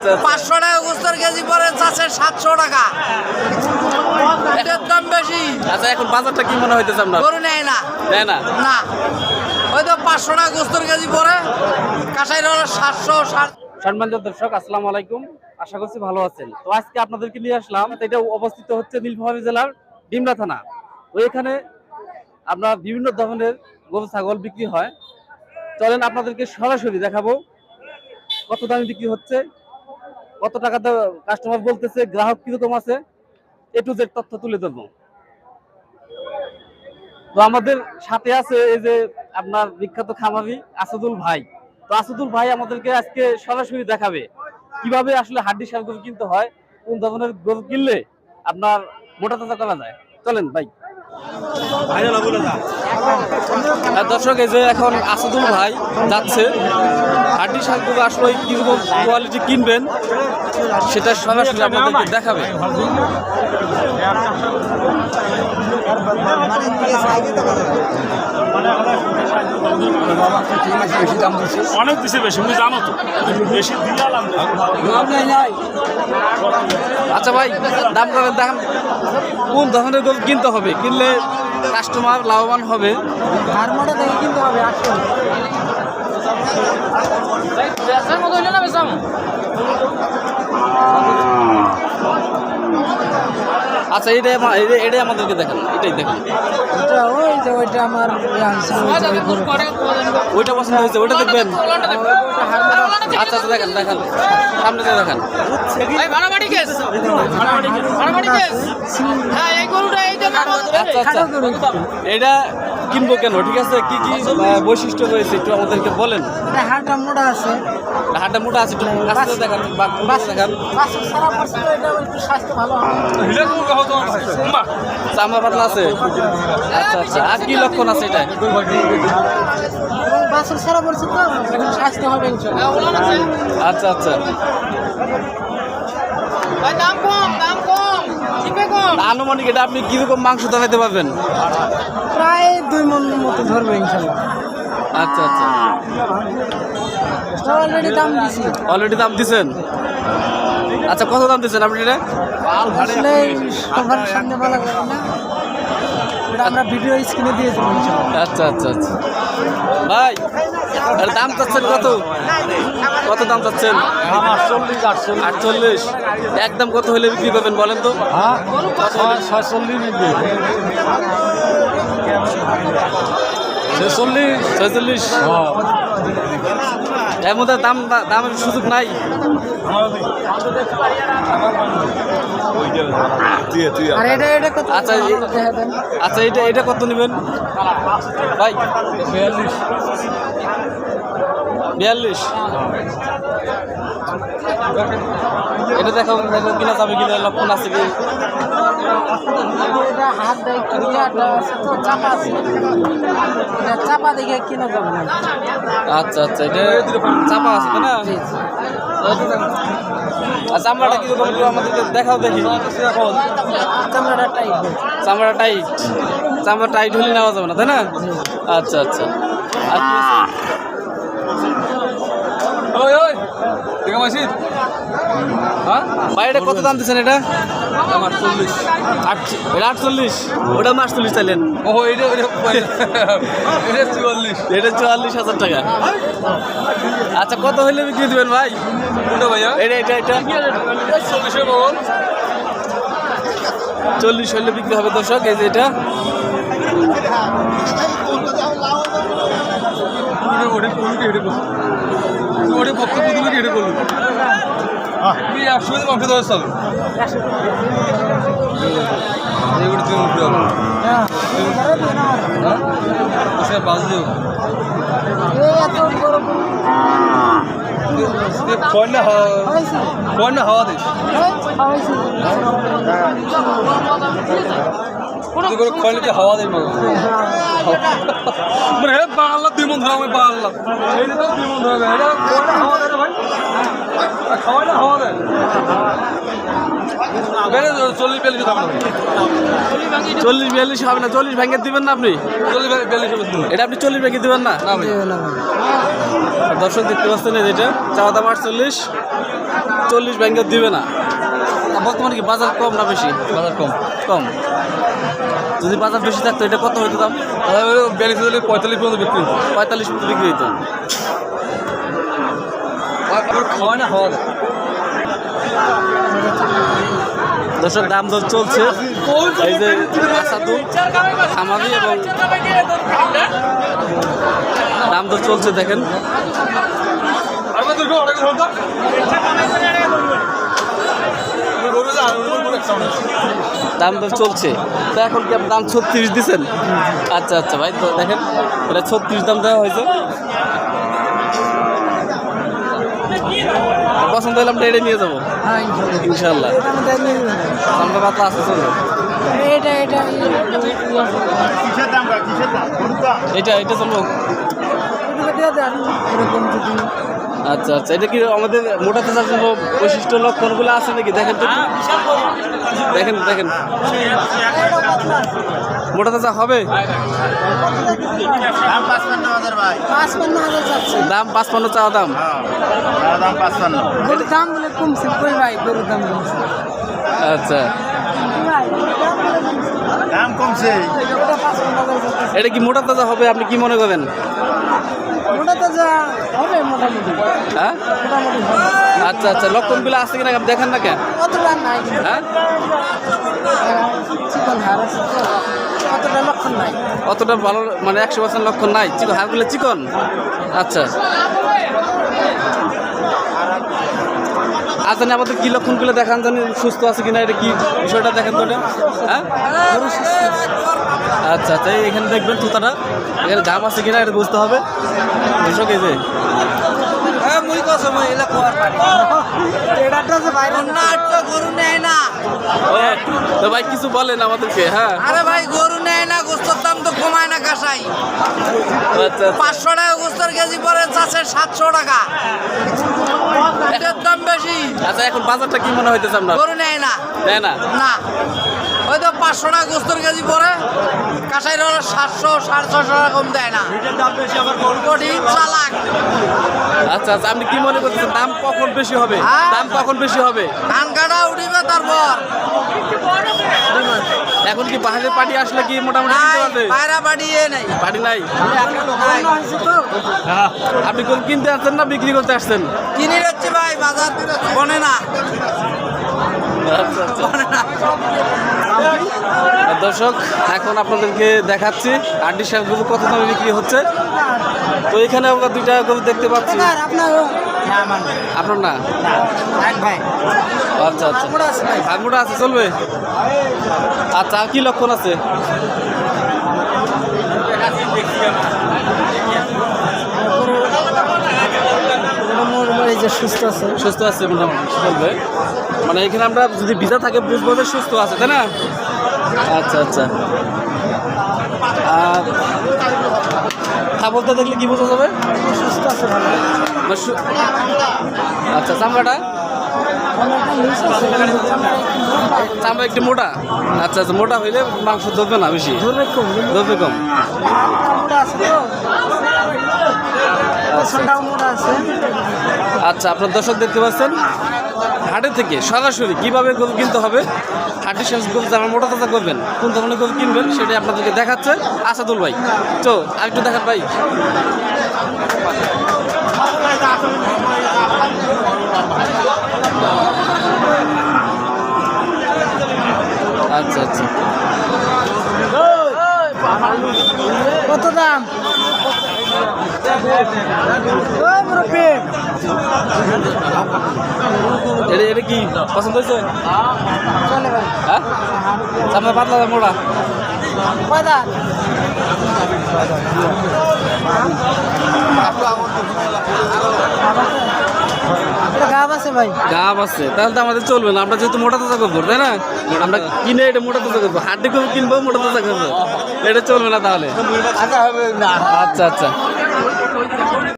পাঁচশো টাকা গোস্তর কেজি পরে চাষে সাতশো টাকা। এটার দাম বেশি। আচ্ছা এখন বাজারটা কি মনে হইতেছে আপনার? গরু নেয় না। তাই না? না। ওই তো পাঁচশো টাকা গোস্তর কেজি পরে কাঁসাই হলো সাতশো ষাট সম্মানিত দর্শক আসসালামু আলাইকুম। আশা করছি ভালো আছেন। তো আজকে আপনাদেরকে নিয়ে আসলাম এটা অবস্থিত হচ্ছে নীলফামারী জেলার ডিমরা থানা। তো এখানে আপনার বিভিন্ন ধরনের গরু ছাগল বিক্রি হয়। চলেন আপনাদেরকে সরাসরি দেখাবো কত দামে বিক্রি হচ্ছে। কত টাকা কাস্টমার বলতেছে, গ্রাহক কীরকম আছে? এ টু জেড তথ্য তুলে ধরবো। তো আমাদের সাথে আছে এই যে আপনার বিখ্যাত খামারি আসাদুল ভাই। তো আসাদুল ভাই আমাদেরকে আজকে সরাসরি দেখাবে কীভাবে আসলে হাড্ডি সার গরু কিনতে হয়, কোন ধরনের গরু কিনলে আপনার মোটা তাজা করা যায়। চলেন ভাই। দর্শক এই যে এখন আসাদুল ভাই যাচ্ছে হাড্ডি শাক গরু আসলে কীরকম কোয়ালিটি কিনবেন সেটা সরাসরি আপনাদেরকে দেখাবে। অনেক দিছে বেশি তুমি জানো তো। বেশি আচ্ছা ভাই দাম করে দেখান কোন ধরনের গরু কিনতে হবে? কিনলে কাস্টমার লাভবান হবে। হারমোটা দেখে কিনতে হবে আটশো আচ্ছা এটাই এটাই আমাদেরকে দেখান এটাই দেখান। ওটা ওই যে ওইটা আমার ওইটা পছন্দ হয়েছে ওইটা দেখবেন। আচ্ছা আচ্ছা দেখান দেখান। সামনে দিয়ে দেখান। আচ্ছা আচ্ছা। এটা কিনবো কেন? ঠিক আছে কি কি বৈশিষ্ট্য রয়েছে একটু আমাদেরকে বলেন। হাড়টা মোটা আছে। হাটটা মোটা আছে একটু কাছ দেখান বাস দেখান। বাসের সারা পার্সেন্ট এটা একটু স্বাস্থ্য ভালো হবে। চামড়া পাতলা আছে। আচ্ছা আচ্ছা। আর কি লক্ষণ আছে এটা? এবং সারা পার্সেন্ট তো এখন স্বাস্থ্য হবে আচ্ছা আচ্ছা। দাম কম দাম কম। আনুমানিক এটা আপনি কীরকম মাংস দেখাতে পারবেন? প্রায় দুই মন মতো ধরবে ইনশাআল্লাহ আচ্ছা আচ্ছা। অলরেডি দাম দিছি। অলরেডি দাম দিছেন? আচ্ছা কত দাম দিচ্ছেন আপনি এটা? আসলে সবার সামনে বলা যাবে না। আমরা ভিডিও স্ক্রিনে দিয়ে আচ্ছা আচ্ছা আচ্ছা। ভাই এর দাম চাচ্ছেন কত? কত দাম চাচ্ছেন? আটচল্লিশ একদম কত হলে বিক্রি করবেন বলেন তো? হ্যাঁ ছয়চল্লিশ ছেচল্লিশ। ছয়চল্লিশ। এর মধ্যে দাম দামের সুযোগ নাই? আচ্ছা, আচ্ছা এটা এটা কত নেবেন? ভাই বিয়াল্লিশ। বিয়াল্লিশ এটা দেখো দেখো কিনা যাবে কিনা লক্ষণ আছে কি? এটা হাত দেয় আছে চাপা আছে। চাপা দেখে কিনা যাবে না। আচ্ছা আচ্ছা এটা চাপা আছে না? আর চামড়াটা কীরকম একটু আমাদেরকে দেখাও দেখি। চামড়াটা টাইট। চামড়া টাইট। চামড়া টাইট হলে নেওয়া যাবে না তাই না? আচ্ছা আচ্ছা? ওই ওই দেখা পাইছি হ্যাঁ? ভাই এটা কত দাম দিচ্ছেন এটা? আমার চল্লিশ আটচ- এটা আটচল্লিশ? ওটা আমি আটচল্লিশ চাইলেন। ও এটা এটা চুয়াল্লিশ। এটা চুয়াল্লিশ হাজার টাকা। আচ্ছা কত হলে বিক্রি দিবেন ভাই? কোনটা ভাইয়া? এটা এটা এটা। চল্লিশ হলে বিক্রি হবে দর্শক এই যে এটা। ওটা করলু কি এটা করলু ওটা ভক্ত পুতুলু কি এটা করলু তুই একশো দিন মাংস দেওয়ার সাল এইগুলো তুমি উঠে যাব হ্যাঁ? বাজ দিও হওয়া দিস। তুই হাওয়া মাগো মানে হে বাংলা দুই মন ধরা আমি বাংলা এই তো দুই মন ধরা, এটা হাওয়া দেয় ভাই? খাওয়াই না হাওয়া দেয়। চল্লিশ বিয়াল্লিশ দাম চল্লিশ বিয়াল্লিশ হবে না চল্লিশ দিবেন না আপনি? চল্লিশ বিয়াল্লিশ হবে এটা আপনি চল্লিশ ভেঙে দিবেন না? না দর্শক দেখতে পাচ্ছেন এই যেটা চাওয়া দাম আটচল্লিশ চল্লিশ ব্যাংকে দিবে না। বর্তমানে কি বাজার কম না বেশি? বাজার কম। কম। যদি বাজার বেশি থাকতো এটা কত হইতো দাম? বিয়াল্লিশ পঁয়তাল্লিশ পর্যন্ত বিক্রি পঁয়তাল্লিশ মতো বিক্রি হইতো। খাওয়া না খাওয়া দর্শক, দাম দর চলছে। এই যে এবং দাম দর চলছে, দেখেন। দাম দর চলছে। তো এখন কি আপনি দাম ছত্রিশ দিচ্ছেন? আচ্ছা আচ্ছা ভাই, তো দেখেন, এটা ছত্রিশ দাম দেওয়া হয়েছে। পছন্দ হলে আমরা এটা নিয়ে যাব। হ্যাঁ ইনশাল্লাহ। আমরা পাতলা আছে চলবে এটা এটা এটা এটা চলবো এরকম যদি আচ্ছা আচ্ছা। এটা কি আমাদের মোটা তাজার জন্য বৈশিষ্ট্য লক্ষণগুলো আছে নাকি? দেখেন তো দেখেন দেখেন। মোটা তাজা হবে? দাম পাঁচপান্ন দাম চাওয়া দাম? হ্যাঁ দাম পাঁচপান্ন। দাম বলে কমছে। ভাই গরুর দাম আচ্ছা। দাম কমছে। এটা কি মোটা তাজা হবে? আপনি কি মনে করেন? হ্যাঁ? আচ্ছা আচ্ছা লক্ষণগুলো আছে কিনা দেখেন না কেন? হ্যাঁ? অতটা ভালো মানে একশো পার্সেন্ট লক্ষণ নাই। চিকন, হাড়গুলো চিকন? আচ্ছা। আচ্ছা না আমাদের কি লক্ষণগুলো দেখান জানি, সুস্থ আছে কিনা, এটা কি বিষয়টা দেখেন তো হ্যাঁ? আচ্ছা আচ্ছা এখানে দেখবেন তোতাটা। এখানে দাম আছে কিনা, এটা বুঝতে হবে। দর্শক, এই যে। না গরু নেয় না। তো ভাই কিছু বলেন আমাদেরকে হ্যাঁ। আরে ভাই গরু নেয় না গোস্তর দাম তো কমায় না কাসাই। আচ্ছা আচ্ছা। পাঁচশো টাকা গোস্তর কেজি পরে চাষের সাতশো টাকা। এটার দাম বেশি। আচ্ছা এখন বাজারটা কি মনে হইতেছে আপনার? গরু নেয় না। নেয় না? না। ওই তো পাঁচশো টাকা গোস্তর কেজি পরে কাসাইর হলো সাতশো সাড়ে ছশো টাকা কম দেয় না। কঠিন চালাক। আচ্ছা আচ্ছা আপনি কি মনে করতেছেন দাম কখন বেশি হবে? হ্যাঁ। দাম কখন বেশি হবে? ধান কাটা উঠিবে তারপর। এখন কি বাইরের পার্টি আসলে কি মোটামুটি কিনতে পারবে? পায়রা বাড়িয়ে নেই। পার্টি নাই? নাই। আপনি কোন কিনতে আসছেন না বিক্রি করতে আসছেন? কিনে যাচ্ছি ভাই বাজার বনে না আচ্ছা আচ্ছা বনে না আর দর্শক এখন আপনাদেরকে দেখাচ্ছি আড্ডি শাকগুলো কত দামে বিক্রি হচ্ছে। তো এখানে আমরা দুইটা গরু দেখতে পাচ্ছি। আপনার আপনার না ভাই। আচ্ছা আচ্ছা। মোটা আছে ভাই। আঙুটা আছে চলবে? আচ্ছা আর কি লক্ষণ আছে? সুস্থ আছে। সুস্থ আছে মোটামুটি চলবে। মানে এখানে আমরা যদি ভিজা থাকে বুঝব যে সুস্থ আছে তাই না? আচ্ছা আচ্ছা। আর খাবারটা দেখলে কি বোঝা যাবে? সুস্থ আছে ভালো। আচ্ছা চামড়াটা? চামড়া একটু মোটা? আচ্ছা আচ্ছা মোটা হইলে মাংস ধরবে না বেশি? ধরবে কম তো? পছন্দাও আচ্ছা আপনার দর্শক দেখতে পাচ্ছেন? হাটে থেকে সরাসরি কীভাবে গরু কিনতে হবে? হাটের শেষ গরু যারা মোটা তাজা করবেন, কোন ধরনের গরু কিনবেন সেটাই আপনাদেরকে দেখাচ্ছে। আসাদুল ভাই, তো আরেকটু দেখান ভাই। আচ্ছা আচ্ছা। কত দাম? এটা এটা কি? পছন্দ হয়েছে? হ্যাঁ? সামনে পাতলা দাম গাব আছে ভাই গাব আছে তাহলে তো আমাদের চলবে না। আমরা যেহেতু মোটা তাজা করব তাই না? আমরা কিনে এটা মোটা তাজা করব। হাড্ডি করে কিনবো মোটা তাজা করব। এটা চলবে না তাহলে। আচ্ছা আচ্ছা।